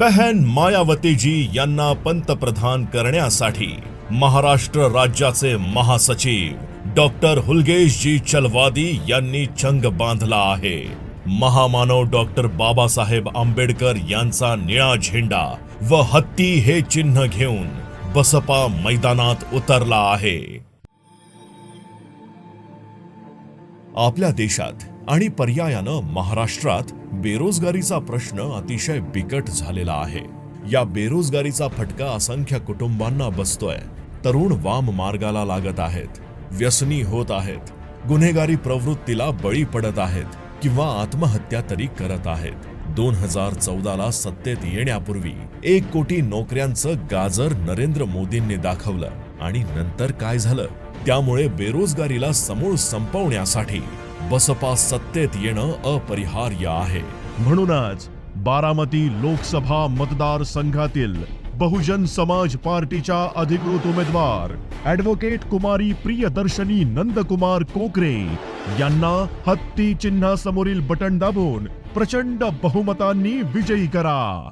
बहन मायावतीजी यांना पंतप्रधान करण्यासाठी महाराष्ट्र राज्याचे महासचिव डॉक्टर हुलगेशजी चलवादी यांनी चंग बांधला आहे. महामानव डॉक्टर बाबासाहेब आंबेडकर यांचा निळा झेंडा व हत्ती हे चिन्ह घेऊन बसपा मैदानात उतरला आहे. आपल्या देशात आणि पर्यायानं महाराष्ट्रात बेरोजगारीचा प्रश्न अतिशय बिकट झालेला आहे. या बेरोजगारीचा फटका असंख्य कुटुंबांना बसतोय. तरुण वाम मार्गाला लागत आहेत. व्यसनी होत आहेत. गुन्हेगारी प्रवृत्तीला बळी पडत आहेत किंवा आत्महत्या तरी करत आहेत. दोन हजार चौदाला सत्तेत येण्यापूर्वी एक कोटी नोकऱ्यांचं गाजर नरेंद्र मोदींनी दाखवलं आणि नंतर काय झालं? त्यामुळे बेरोजगारीला समूळ संपवण्यासाठी बसपा सत्तेत येणं अपरिहार्य आहे. म्हणूनच बारामती लोकसभा मतदारसंघातील बहुजन समाज पार्टीच्या अधिकृत उमेदवार ऍडव्होकेट कुमारी प्रियदर्शनी नंदकुमार कोकरे यांना हत्ती चिन्हासमोरील बटन दाबून प्रचंड बहुमतांनी विजयी करा.